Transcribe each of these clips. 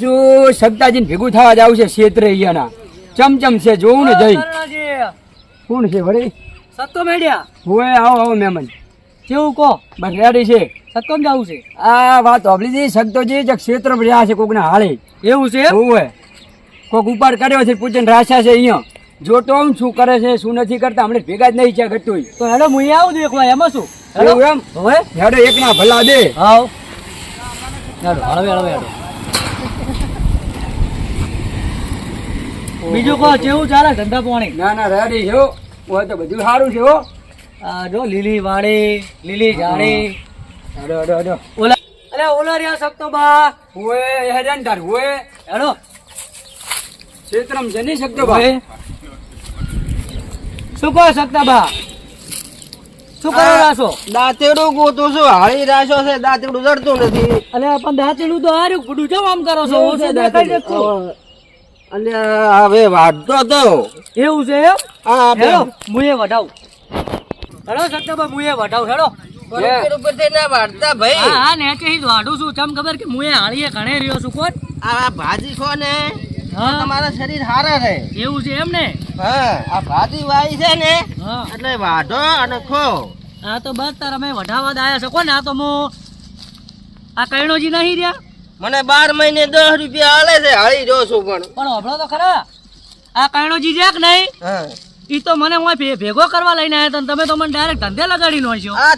જો સગતાજીને ભેગું થવા જ આવશે ક્ષેત્રે અહીંયાના. ચમચમ છે જોવું ને જઈ. કોણ છે વળી? સત્તો મેડિયા હોય આવો આવો મેમન. કેવું કહો? બસ રેડી છે. સત્તમ જવું છે? આ વાત હોભળી છે સગતોજી જે ક્ષેત્ર રહ્યા છે કોકને હાળે. એવું છે હોય. કોક ઉપાડ કર્યો છે પૂજન રાશા છે અહીંયા. જોતો હું શું કરે છે શું નથી કરતા હમણાં ભેગા જ નહીં છે ઘટતું તો હેડો હું આવું છું એકવાર એમાં શું? એવું એમ? હવે? હેડો એક ના ભલા દે. હાવ. હેડો હળવે હળવે હેડો બીજું કહો કેવું ચાલે ધંધા પાણી? ના ના રેડી છે હોય તો બધું સારું છે જો લીલી વાડી લીલી ઝાડી ઓલા અરે ઓલા રહ્યા શકતો બા. હોય હેડન તાર હોય હેડો. ક્ષેત્રમ નહીં શકતો બા. શું કહો શકતા બા? શું કરો રાશો દાંતેડું ગોતું છું હાળી રાશો છે દાંતેડું જડતું નથી. અલે પણ દાંતેડું તો હાર્યું ગુડું જો આમ કરો છો? દેખાય છે. અને હવે વાંધો તો એવું છે એમ? હા હેડો મુએ વઢાવ. હેડો સત્તા બા મુએ વઢાવ. હેડો બરોબર ઉપરથી ના વાઢતા ભાઈ. હા હા નેચે જ વાઢું છું. ચમ ખબર કે મુએ હાળીએ ઘણે રહ્યો છું કોણ? આ ભાજી ખો ને હા. તમારા શરીર હારા રહે. એવું છે એમ ને? હા આ ભાજી વાઈ છે ને હા. એટલે વાઢો અને ખો. આ તો બસ તાર અમે વઢાવવા જ આયા છો કોણ? આ તો હું આ કૈણોજી નહીં રહ્યા? મને બાર મહિને દસ રૂપિયા આલે છે હાળી જો છું પણ. પણ હભળો તો ખરા. આ કૈણોજી છે કે નહીં? હા. ઈ તો મને હું ભેગો કરવા લઈને આવ્યા તમે તો મને ડાયરેક્ટ ધંધે લગાડી નો છો આ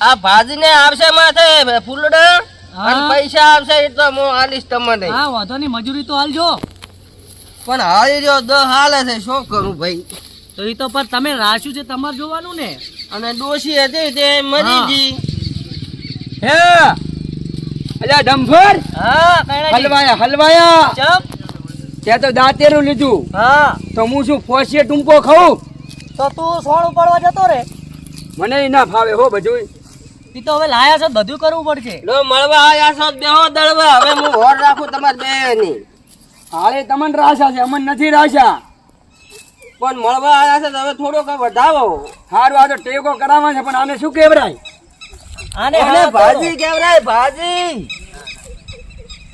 આ ભાજી આવશે માથે ફૂલડા? અને. પૈસા આવશે એ તો હું આલીશ તમને. હા વાંધો નહીં મજૂરી તો હાલજો. પણ હાળી રહ્યો દસ હાલે છે શું કરું ભાઈ? તો ઈ તો પણ તમે રાશું છે તમારે જોવાનું ને. અને ડોશી હતી તે મરી ગઈ હે! અલ્યા ડંભર? હા હલવાયા હલવાયા. ચમ. ત્યાં તો દાંતેરું લીધું. હા. તો હું શું ફોસીએ ટૂંકો ખાઉં? તો તું સોણ ઉપાડવા જતો રે. મને ના ફાવે હો બધું તી તો હવે લાયા છે બધું કરવું પડશે. લો મળવા આયા છો બેહો દળવા. હવે હું હોર રાખું તમારે બે ની હાલે તમને રાશા છે અમને નથી રાશા. પણ મળવા આયા છે તો હવે થોડોક વધાવો. હારું આ તો ટેકો કરાવવા છે પણ આને શું કેવરાય? આને હા ભાજી કેવરાય ભાજી.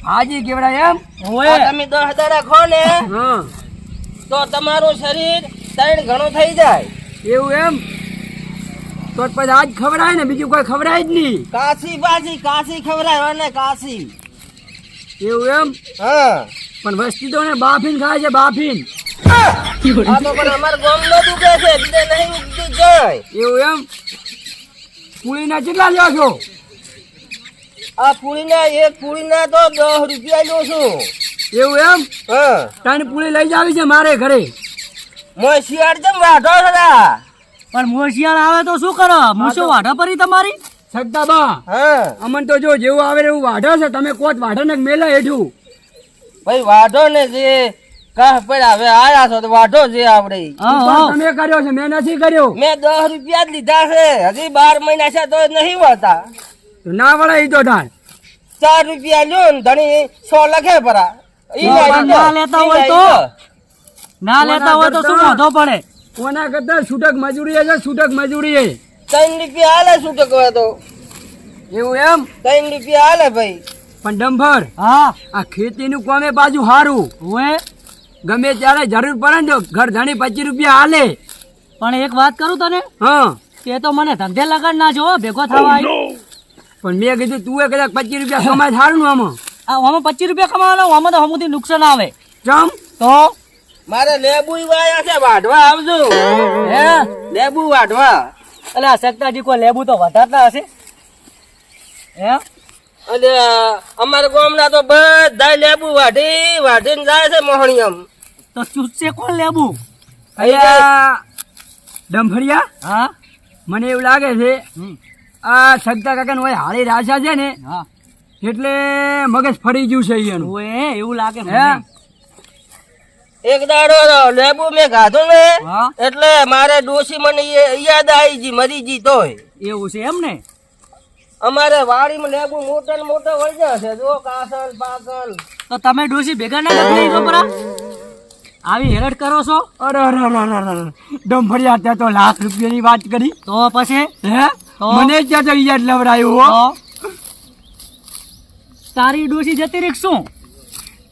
હાજી કેવરાય એમ? હોય તમે દસ દાડા ખો ને હા. તો તમારું શરીર ત્રણ ઘણું થઈ જાય. એવું એમ? તો પછી આજ ખવડાય ને બીજું કોઈ ખવડાય જ નહીં. કાશી પાછી કાશી ખવડાય અને કાશી. એવું એમ? હા. પણ વસ્તી તો ને બાફીન ખાય છે બાફીન. આ તો પણ અમાર ગામ નો દુખે છે? બીજે નહીં ઉગતી જાય. એવું એમ? પુળીના કેટલા લ્યો છો? આ પૂરીના એક પૂરીના તો દસ રૂપિયા લો છું. એવું એમ? હા. ત્રણ પુળી લઈ જાવી છે મારે ઘરે. મોય જેમ વાઢો છો પણ મોશિયાળ આવે તો શું કરો? મૂછો વાઢા પરી તમારી? સગતા બા હા. અમન તો જો જેવું આવે એવું વાઢો છે. તમે કોટ વાઢો ને મેલા હેઠું. ભાઈ વાઢો ને જે કાહ પર હવે આયા છો તો વાઢો જે આપણે. તમે કર્યો છે. મેં નથી કર્યો. મેં દસ રૂપિયા જ લીધા છે. હજી બાર મહિના છે તો નહીં વાતા ના વળે ઈ તો ધાન ચાર રૂપિયા લ્યો ને ધણી સો લખે પરા. ઈ ના, લેતા હોય તો? ના લેતા હોય તો શું વાંધો પડે? કોના કરતા? છૂટક મજૂરી છે છૂટક મજૂરી ત્રણ રૂપિયા હાલે છૂટક હોય તો. એવું એમ? ત્રણ રૂપિયા હાલે ભાઈ. પણ ડંભર હા. આ ખેતીનું કોમે બાજુ હારું. હોય ગમે ત્યારે જરૂર પડે ને ઘર ધણી પચીસ રૂપિયા હાલે. પણ એક વાત કરું તને? હા. તે તો મને ધંધે લગાડ ના જો ભેગો થવા આઈ. પણ મેં કીધું તું એ કદાચ પચીસ રૂપિયા કમાય સારું ને આમાં. આ આમાં પચીસ રૂપિયા કમાવાનો આમાં તો હમુથી નુકસાન આવે. ચમ? તો? મારે લેબુ વાયા છે વાઢવા આવજો. હે? લેબુ વાઢવા. એટલે આ સત્તાજી કોઈ લેબુ તો વધારતા હશે? હે? અને અમારા ગામના તો બધા લેબુ વાઢી વાઢીને જાય છે મોહણીયમ. તો ચૂસે કોણ લેબુ? અહીંયા ડંફરિયા હા? મને એવું લાગે છે હમ. આ સગતા કાકા નું હાળી રાજા છે ને હા. એટલે મગજ ફરી ગયું છે ઓએ એવું લાગે એક દાડો લેબુ મેં ગાધું ને એટલે મારે ડોસી મને યાદ આવી જી મરી જી તોય. એવું છે એમ ને? અમારે વાડીમાં લેબુ મોટા ને મોટા વળ્યા છે જો કાસલ પાકલ તો તમે ડોસી ભેગા ના કરી છોકરા આવી હેરડ કરો છો? અરે અરે અરે. ત્યાં તો લાખ રૂપિયાની વાત કરી. તો પછી? હે? મને જ ત્યાં યાદ લવરાયું હો? તારી ડોસી જતી રીક શું?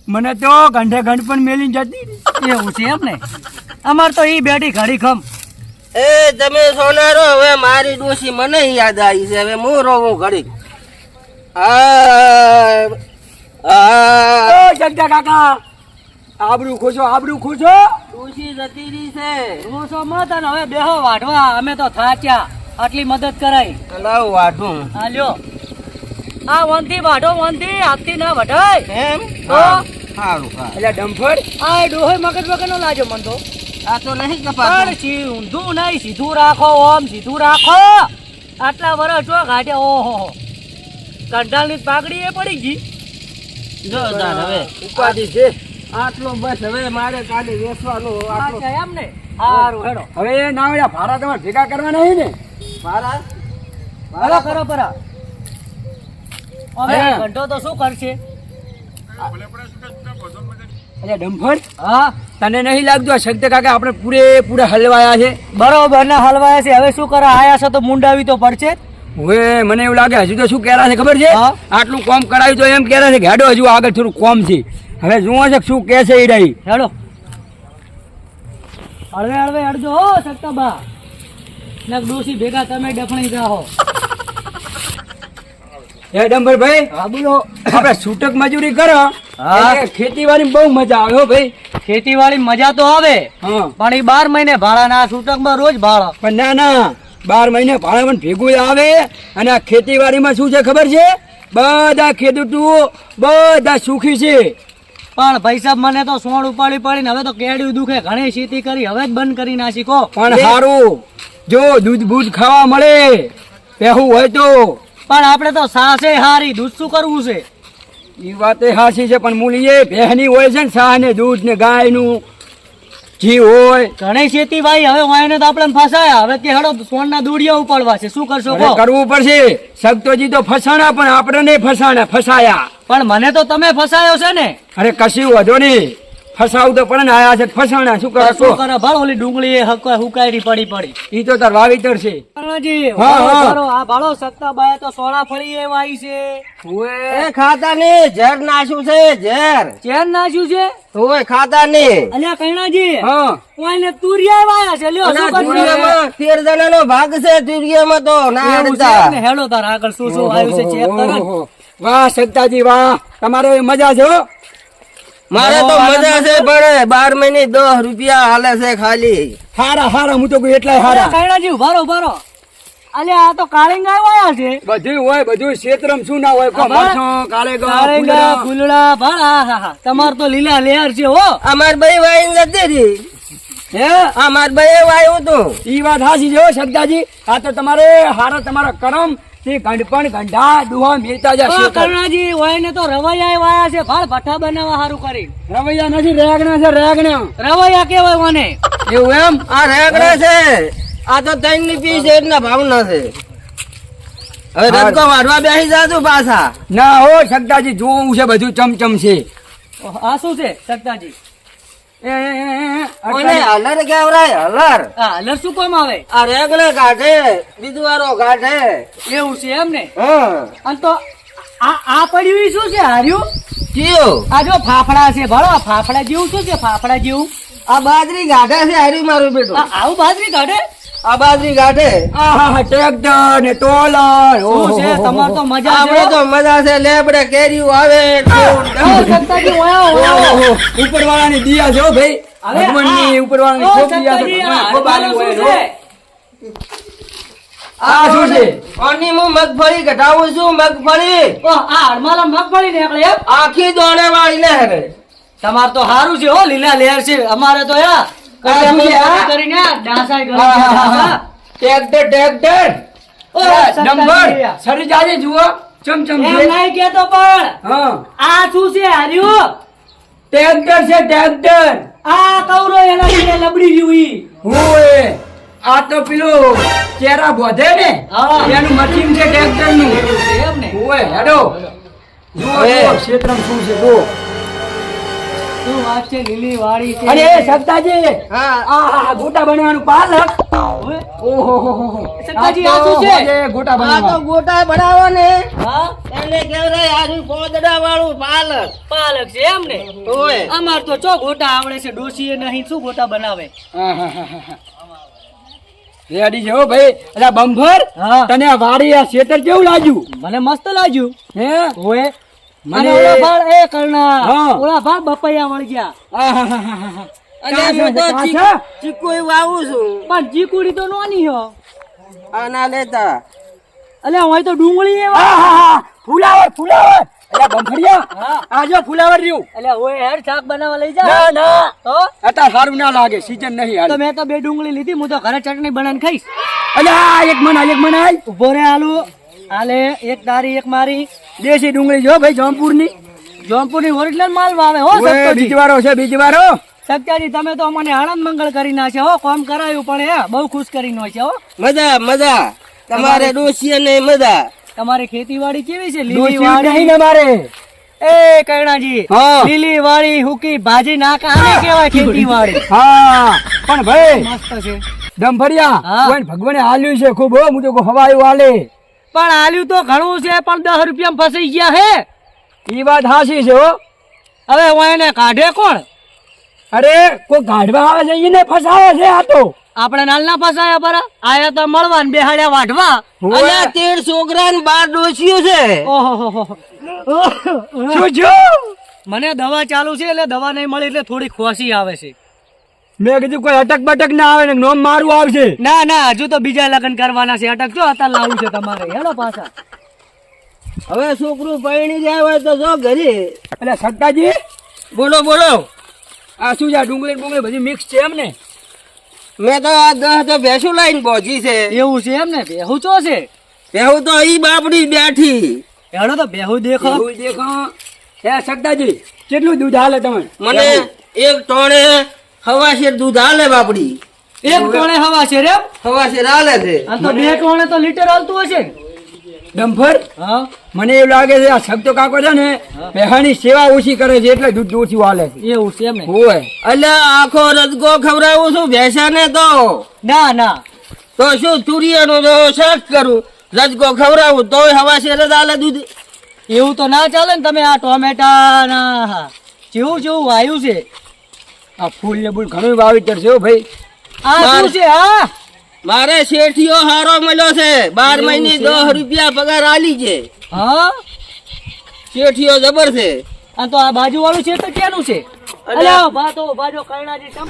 મને તો ગંઢે ગંઢ પણ મેલી જતી રહી. એવું છે એમ ને? અમાર તો ઈ બેઠી ઘડી ખમ. એ તમે સોનારો હવે મારી ડોસી મને યાદ આવી છે. હવે હું રોવું ઘડી આ આ ઓ કાકા. આબરૂ ખોશો આબરૂ ખોશો ડોશી જતી રહી છે રોસો મત અને હવે બેહો વાઢવા. અમે તો થાક્યા આટલી મદદ કરાઈ. લાવ વાઢું. હા લ્યો. આ વંતી વાઢો વંતી હાથથી ના વઢાય. એમ? તો સારું હા. એટલે ડમ્ફર આ ડોહે મગજ વગર નો લાજો મન તો. આ તો નહીં પણ છી ઊંધું નહીં સીધું રાખો ઓમ સીધું રાખો. આટલા વરસ જો ગાંઠે ઓહો કંટાળની પાઘડી એ પડી ગઈ. જો હવે. ઉપાધિ છે. આટલો બસ હવે મારે કાલે વેચવાનું આટલો. એમ ને? હારું હેડો. હવે ના હોય ભાડા તમારે ભેગા કરવાના નહીં ને? મારા હેડો કરો પરા હા. ઘંટો તો શું કરશે? ડમ્ફર હા. તને નહીં લાગતું આ શક્તિ કાકા આપણે પૂરેપૂરા હલવાયા છે? બરોબર ના હલવાયા છે. હવે શું કરે? આયા છો તો મુંડાવી તો પડશે. હવે મને એવું લાગે હજુ તો શું કહેરા છે ખબર છે. આટલું કોમ કરાવ્યું તો એમ કહેરા છે કે હેડો હજુ આગળ થોડું કોમ છે. હવે જુઓ છે શું કે છે એ રહી હેડો. હળવે હળવે હડજો હો સક્તાબા નક ડોસી ભેગા તમે ડફણી જાઓ હે. ડમ્બરભાઈ હા બોલો. આપણે છૂટક મજૂરી કરો. હા. ખેતીવાડી બહુ મજા આવે હો ભાઈ. ખેતીવાડી મજા તો આવે હા. પણ એ બાર મહિને ભાડા ના છૂટકમાં રોજ ભાડા. પણ ના ના. બાર મહિને ભાડા પણ ભેગું આવે અને આ ખેતીવાડીમાં શું છે ખબર છે? બધા ખેડૂતો બધા સુખી છે. પણ ભાઈ સાહેબ મને તો સોણ ઉપાડી પાડીને હવે તો કેડ્યું દુખે. ઘણી ખેતી કરી હવે જ બંધ કરી ના શીખો પણ સારું જો દૂધ બૂધ ખાવા મળે પહેવું હોય તો. પણ આપણે તો સાસે હારી દૂધ શું કરવું છે? એ વાત એ હાસી છે પણ મૂલીએ ભેહની હોય છે ને સાહ ને દૂધ ને ગાયનું ઘી હોય. ઘણી ખેતી ભાઈ હવે વાયને તો આપણે ફસાયા. હવે કે હેડો સોનના દૂડિયા ઉપાડવા છે. શું કરશો કરવું પડશે. સગતોજી તો ફસાણા પણ આપણે નહીં ફસાણા ફસાયા. પણ મને તો તમે ફસાયો છે ને. અરે કશું વધો નહીં. ફસાવું તો પણ ને આયા છે ફસાણા શું તો શું કરે? ભાળ ઓલી ડુંગળી એ હુકાયરી પડી પડી. ઈ તો તાર વાવીતર છે. કરણાજી, હા, ભાળો, હા. ભાળો, આ ભાળો સત્તા બાએ તો સોળા ફળી એવા આવી છે એ ખાતા ને ઝેર નાખ્યું છે ઝેર. ચેન નાખ્યું છે? તોય ખાતા ને અલ્યા કૈણાજી હા. તુરિયા વાયા છે લ્યો શું તુરિયામાં તેર જણાનો ભાગ છે તુરિયામાં તો ના? હેડો તાર આગળ શું શું આવ્યું છે ચેક કરો. વાહ સત્તાજી વાહ તમારે મજા છો હો. મારે તો મજા છે પણ બાર મહિને દસ રૂપિયા હાલે છે ખાલી. હારા હારા હું તો કોઈ એટલાય હારા. કૈણાજી ઉભારો ઉભારો અલ્યા આ તો કાળીંગા વાયા છે. બધું હોય બધું ક્ષેત્રમ શું ના હોય કો હા, બા. મરચો કાળેગા કાળીંગા ફૂલડા. ફૂલડા ભાળા હા હા તમાર તો લીલા લેર છે હો. અમાર ભાઈ વાઈ જતી રહી હે? અમાર ભાઈ વાયું તું. ઈ વાત હાસી છે હો સત્તાજી આ તો તમારે હારા તમારા કરમ તે ગંડપણ ગંડા દુહા મેલતા જા કરુણાજી હોય ને તો રવૈયા વાયા છે. ફાળ ભઠ્ઠા બનાવવા સારું કરી. રવૈયા નથી રેગણા છે રેગણા. રવૈયા કેવાય મને એવું એમ? આ રેગણા છે. આ તો ત્રણની પીસ એટલા ભાવના છે. હવે રદકો વાઢવા બેસી જાતું પાછા. ના હો શકતાજી જોવું છે બધું ચમચમ છે. આ શું છે સત્તાજી હલર કેવરાય હલર હલર શું કામ આવે? આ રેગડે ગાઢે બીજું ગાઢે. એવું છે એમ ને હા. અને તો આ આ પડ્યું શું છે હાર્યું? જીવ આ જો ફાફડા છે ભલો ફાફડા જેવું શું છે ફાફડા જેવું? આ બાજરી ગાઢે છે હાર્યું મારું બેટું. આવું બાજરી કાઢે આ ગાઠે આહા, ટ્રેક્ટર ને ટોલર શું છે? તમાર તો મજા છે આપણે તો મજા છે લેબડે કેરીઓ આવે ઉપરવાળાની દિયા છે ભાઈ. ભગવાનની ઉપરવાળાની ખૂબ દિયા આ શું છે. હું. મગફળી ઘટાવું છું મગફળી. આ મગફળી નીકળે આખી દોણે વાળી ને. હવે તમાર તો સારું છે હો લીલા લેર છે. અમારે તો યા આ શું છે, આ? કરીને આ ડાસાઈ ગળી હા, છે, હા, હા. ડાસા. Tractor tractor number. સરી જાજે જુઓ. ચમચમ નહીં કેતો પણ આ શું છે હાર્યું? ટ્રેક્ટર છે ટ્રેક્ટર આ કવરો એના લીધે લબડી ગયું ઈ. હોય આ તો પેલું ચેરા બોધે ને. એનું મશીન છે ટ્રેક્ટરનું. એમ ને. હોય હેડો. જુઓ ક્ષેત્રમ શું છે જુઓ. શું વાત છે? લીલી વાળી છે અરે સત્તાજી આ ગોટા બનાવવાનું પાલક. ઓહો હો હો હો. સક્કાજી, આ આ તો શું છે? ગોટા આ તો ગોટા બનાવો ને હા? એને કેવડાય આજુ પોદડા વાળું પાલક. પાલક છે એમ ને ઓય. અમાર તો ચો ગોટા આવડે છે ડોશીએ નહીં શું ગોટા બનાવે? હા, હા, હા, હા. રેડી છે હો ભાઈ. અલા બંભર હા. તને આ વાડી આ શેતર કેવું લાગ્યું? મને મસ્ત લાગ્યું. હે? ઓય. મને- ઓલા ભાળ એ કરના ઓલા ભાળ બપૈયા વળ ગયા. અને હું તો ચીક- વાવું છું. પણ ચીકુડી તો નોની હો. આના લેતા. અલે હોય તો ડુંગળી એ. ફુલાવર ફુલાવર. અલા બંભરિયા હા. આ જો ફુલાવર રહ્યું. અલે ઓય હેર શાક બનાવવા લઈ જા. ના ના. તો અતા સારું ના લાગે સીઝન નહીં તો મેં તો બે ડુંગળી લીધી હું તો ઘરે ચટણી બનાવીને ખાઈશ. આ એક મન એક મન આય. ઊભો રે આલુ આલે એક તારી એક મારી. દેશી ડુંગળી જો ભાઈ જોનપુરની જોનપુરની ઓરિજિનલ માલ વાવે હો સત્તરજી બીજ વાળો છે બીજ વાળો સત્યાજી તમે તો મને આનંદ મંગળ કરી નાખ્યા હો કોમ કરાયું પણ હે બહુ ખુશ કરી નાખ્યા હો. મજા મજા. તમારે ડોસીએ અને મજા. તમારી ખેતીવાડી કેવી છે? લીલી વાડી. અમારે મારે. એ કરણાજી હા. લીલી વાડી હુકી ભાજી નાકા આને કહેવાય ખેતીવાડી. હા પણ ભાઈ મસ્ત છે. હા. ભગવાને હાલ્યું છે ખૂબ હો. હું તો હવાયું હાલે. પણ આલ્યું તો ઘણું છે પણ દસ રૂપિયા ફસાઈ ગયા હે. એ વાત હાસી છે હો. હવે હું એને કાઢે કોણ? અરે કોઈ કાઢવા આવે છે એને ફસાવે છે આ તો. આપણે નાલ ના ફસાયા પરા? આયા તો મળવા ને બેહાડ્યા વાઢવા. અને તેર છોકરા ને બાર ડોસીઓ છે. ઓહો શું મને દવા ચાલુ છે એટલે દવા નહીં મળી એટલે થોડી ખોસી આવે છે. મેં કીધું કોઈ અટક બટક ના આવે ને નોમ મારું આવશે. ના ના હજુ તો બીજા લગ્ન કરવાના છે. અટક જો અત્યારે લાવવું છે તમારે. હેડો પાછા. હવે છોકરું પરણી જાય હોય તો જો ઘરે. એટલે સત્તાજી? બોલો બોલો. આ શું છે ડુંગળી ડુંગળી બધી મિક્સ છે એમ ને? મેં તો આ દસ તો ભેંસું લાઈન પહોંચી છે. એવું છે એમ ને? ભેહું ચો છે? ભેહું તો ઈ બાપડી બેઠી. હેડો તો ભેહું દેખો. દેખો. હે સત્તાજી કેટલું દૂધ હાલે તમે? મને એક ટોણે હવાશેર દૂધ હાલે બાપડી. એક કોણે હવા એમ? રે હવાશેર હાલે છે. આ તો બે ટોણે તો લીટર હાલતું હશે? ડમ્ફર હા. મને એવું લાગે છે આ શબ્દો કાકો છે ને પહેવાની સેવા ઓછી કરે છે એટલે દૂધ ઓછું હાલે છે. એવું છે એમ હોય. એટલે આખો રજગો ખવડાવું છું ભેંસાને તો. ના ના. તો શું તુરિયાનો જો શાક કરું? રજગો ખવડાવું તોય હવાશેર જ હાલે દૂધ. એવું તો ના ચાલે ને તમે આ ટોમેટા ના જેવું જેવું વાયુ છે આ ફૂલ ને ફૂલ ઘણું વાવેતર છે ભાઈ. આ શું બાર. છે હા? મારે શેઠિયો હારો મળ્યો છે. બાર મહિને દસ રૂપિયા પગાર આલી છે. હા? શેઠિયો જબર છે. આ તો આ બાજુ વાળું છે તો ક્યાંનું છે? અલ્યા. અલ્યા બાતો બાજો કરણાજી ઘણું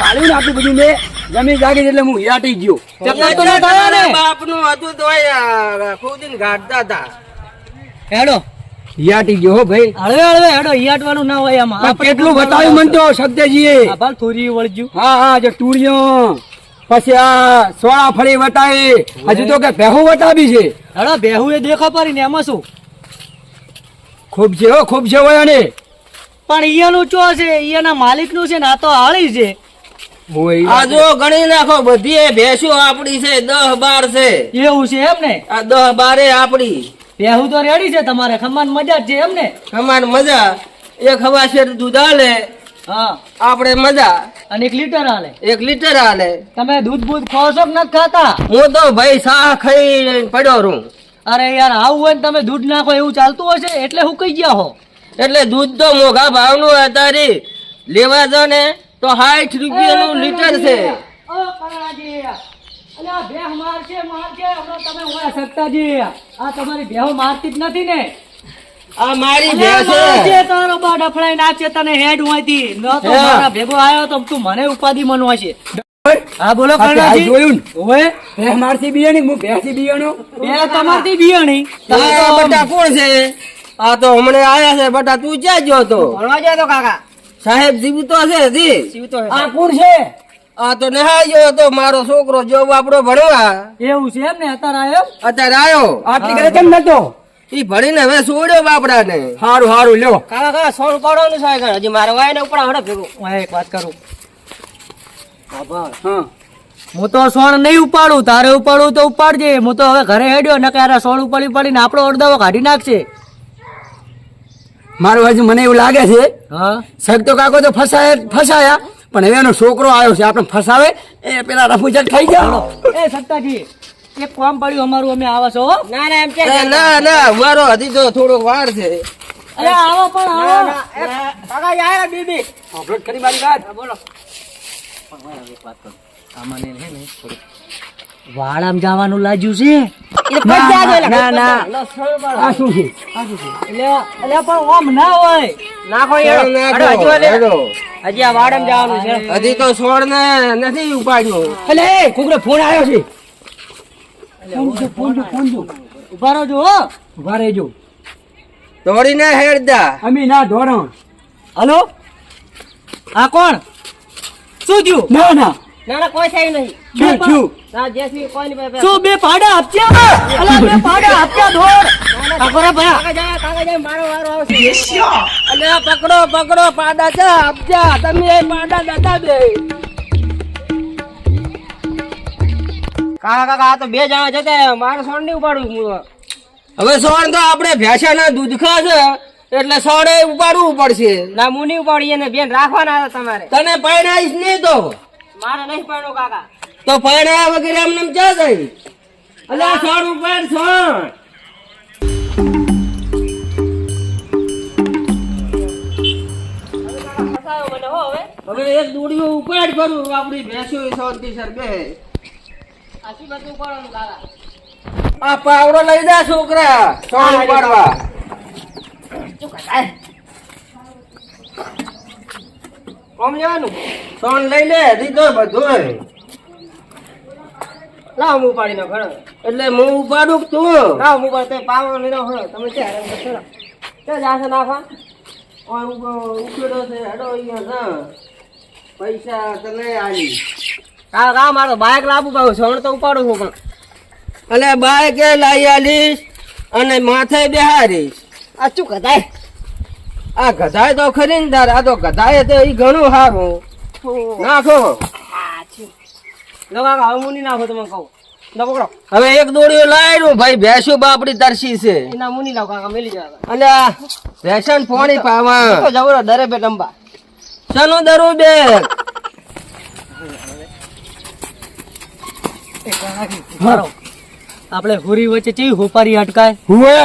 કાઢ્યું ને આટલું બધું મેં. જમીન જાગી એટલે હું હિયાટી ગયો. તો ના થયા ને બાપનું હતું તો ખુદીને ગાઢતા હતા. હેડો. હિયાટી ગયો હો ભાઈ. હળવે હળવે હેડો હિયાટવાનું ના હોય આમાં. પણ કેટલું બતાવ્યું મને તો શબ્દજીએ? આ ભાલ થોડી વળજ્યું. હા હા જો તુરિયો પછી આ સોળા ફળી વટાવી હજુ તો કે ભેહું વટાવી છે. હેડો બેહુ એ દેખા પડી ને એમાં શું? ખૂબ છે હો ખૂબ છે હોય ને પણ ઈયાનું ચો છે? ઈયાના માલિકનું છે ને આ તો હાળી છે. હોય આ જો ગણી નાખો બધી ભેંસો આપડી છે દહ બાર છે. એવું છે એમ ને? આ દહ બારે આપડી બેહુ તો રેડી છે તમારે ખમાન મજા જ છે એમ ને ખમાન મજા? એક હવાશેર દૂધ આલે હા. આપણે મજા. અને એક લીટર હાલે એક લીટર આલે. તમે દૂધ બૂધ ખાઓ છો કે નથી ખાતા? હું તો ભાઈ શાહ ખાઈ પડ્યો રૂ અરે યાર આવું હોય ને તમે દૂધ નાખો એવું ચાલતું હશે? એટલે હું કઈ ગયા હો. એટલે દૂધ તો મોઘા ભાવનું અત્યારે લેવા જો ને તો સાઠ રૂપિયાનું લીટર છે. ઓ કરણાજી ભેહ મારશે મારશે હમણાં તમે ઓયા સત્તાજી. આ તમારી ભેહો મારતી જ નથી ને. આ મારી અલ્યા છે. તારો બા ડફડાઈ નાખશે તને હેડ હોયથી. ન તો મારા ભેગો આવ્યો તો તું મને ઉપાધિ મનવા છે. હા બોલો આ તે આ કરણાજી. જોયું ને. ભેહ મારથી બિયાણી હું ભેંસી બિયાણો. બે તમારથી બિયાણી. તમે બટા કોણ છે? આ તો હમણાં આયા છે બટા તું ક્યાં ગયો તો? ભણવા જાય તો કાકા. સાહેબ જીવતો છે જી આ કોણ છે? આ તો નહાયો હતો તો મારો છોકરો જો આપણો ભણવા. એવું છે એમ ને? અત્યારે આવ્યો? અત્યારે આવ્યો. આટલી કરે કેમ નતો? ઈ ભણીને હવે છોડ્યો બાપડાને. સારું સારું લ્યો. કાકા કાકા સોળ પાડવાનું છે હજી મારે વાય ને ઉપર હડે ભેગો હું એક વાત કરું. હા. હું તો સોણ નહીં ઉપાડું તારે ઉપાડવું તો ઉપાડજે. હું તો હવે ઘરે હેડ્યો ને ક્યારે સોણ ઉપાડી ઉપાડીને આપણો અડધાવો કાઢી નાખશે. મારું હજુ મને એવું લાગે છે. હા. સગતો કાકો તો ફસાયા ફસાયા. પણ હવે એનો છોકરો આવ્યો છે આપણે ફસાવે એ પેલા રફુચટ ખાઈ ગયા. એ સત્તાજી એક કામ પડ્યું અમારું અમે આવા છો ના ના એમ કે ના ના વારો હજી તો થોડોક વાર છે. અરે આવો પણ આવો. કાકા યાર બીબી. સાંભળો જ મારી વાત. બોલો. વાળામ જવાનું લાજ્યું છે? ના, ના આ શું છે? એટલે એટલે પણ ઓમ ના હોય. નાખો યાર નાખો હજી આ વાળામ જવાનું છે. હજી તો છોડ ને નથી ઉપાડ્યો. એટલે એ ફોન આવ્યો છે. ફોન જો ફોન જો ફોન જો. ઊભા રહો હો. ઊભા રહેજો. દોડીને હેડદા અમી ના ધોરણ હલો? આ કોણ? શું થયું? ના ના. ના ના કોઈ થઈ નહીં. શું થયું ના જેસી કોઈ નહીં શું બે પાડા આપ્યા અલા બે પાડા આપ્યા ધોર. આ ભયા. કાકા જાય કાકા જાય મારો વારો આવશે. અલે પકડો પકડો પાડા છે આપજા તમે એ પાડા દાદા બે. કાકા કાકા આ તો બે જણા છે રહ્યા. મારે સોણ નહીં ઉપાડવું હું હવે સોણ તો આપણે ભેંસાના દૂધ ખાશે એટલે સોણે ઉપાડવું પડશે. ના હું નહીં ઉપાડીએ ને બેન રાખવાના તમારે. તને પૈણાઈશ નહીં તો. મારે નહીં પરણો કાકા. તો પરણ્યા વગેરે એમને એમ જાય અલે આ સોણ ઉપાડ સોણ. હવે એક દોડીઓ ઉપાડ કરું આપણી ભેંસો શાંતિ સર બે આ પાવડો લઈ જા છોકરા સોણ ઉપાડવા. કોમ લેવાનું સોણ લઈ લે દીધો બધું લાવ હું ઉપાડી નાખ. એટલે હું ઉપાડું તું? લાવ હું ઉપાડ તે પાવડો લઈ નાખો તમે ક્યાં હેરાન કરશો. ક્યાં જાશે નાખવા. ઉકેડો છે હેડો અહીંયા પૈસા તને આલી. કા કા મારો બાઇક લાવવું પાછું સોણ તો ઉપાડું છું પણ. એટલે બાઇક લાવી આલીશ અને માથે બેહારીશ. આ શું કદાય આ ગધાય તો ખરી ને તાર આ તો ગધાય તો ઈ ઘણું સારું નાખો નાખો તમે કહું. હવે એક દોડીઓ લાવ્યું ભાઈ ભેંસું બાપડી તરસી છે. એના મુની લાવ કાકા મેલી જાવ અને ભેંસન પાણી પાવા. તો જવરો દરે બે ટંબા શનો દરો બે. આપણે હુરી વચ્ચે ચી હોપારી અટકાય? હુએ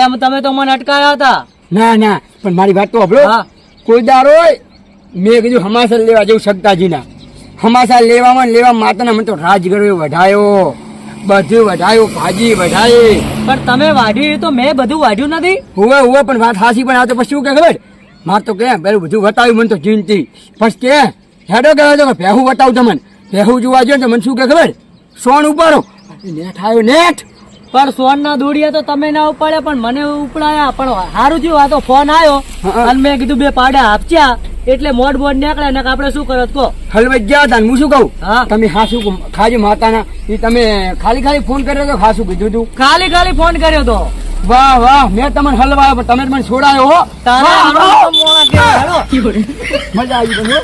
એમ તમે તો મને અટકાયા હતા. ના ના પણ મારી વાત તો સાંભળો. હા. કોઈ દારો મેં કીધું હમાસર લેવા જેવું શકતાજીના. હમાસર લેવામાં લેવા માતાના મને તો રાજગરો વઢાયો બધું વઢાયું ભાજી વઢાઈ પણ તમે વાઢ્યું તો મેં બધું વાઢ્યું નથી. હુવે હુવે પણ વાત હાસી પણ આ તો પછી શું કે ખબર? માર તો કે પેલું બધું વટાવ્યું મને તો ચિંતી પછી કે હેડો કહેવાય તો ભેહું વટાવું તમને ભેહું જોવા જોઈએ તો મને શું કે ખબર? સોન ઉપાડો. નેઠ આવ્યો નેટ પણ સોન ના દોડિયા તો તમે ના ઉપાડ્યા પણ મને ઉપડાયા. પણ સારું થયું આ તો ફોન આવ્યો અને મેં કીધું બે પાડા આપચ્યા. એટલે મોડ મોડ નીકળ્યા ને આપણે શું કરત કહો હલવાઈ ગયા હતા હું શું કહું? તમે હાસું ખાજો માતાના. એ તમે ખાલી ખાલી ફોન કર્યો તો ખાસું કીધું તું? ખાલી ખાલી ફોન કર્યો તો. વાહ વાહ મેં તમને હલવાયો પણ તમે મને છોડાયો હો. મજા આવી તમને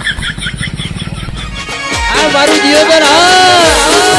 મારું જીવન હા.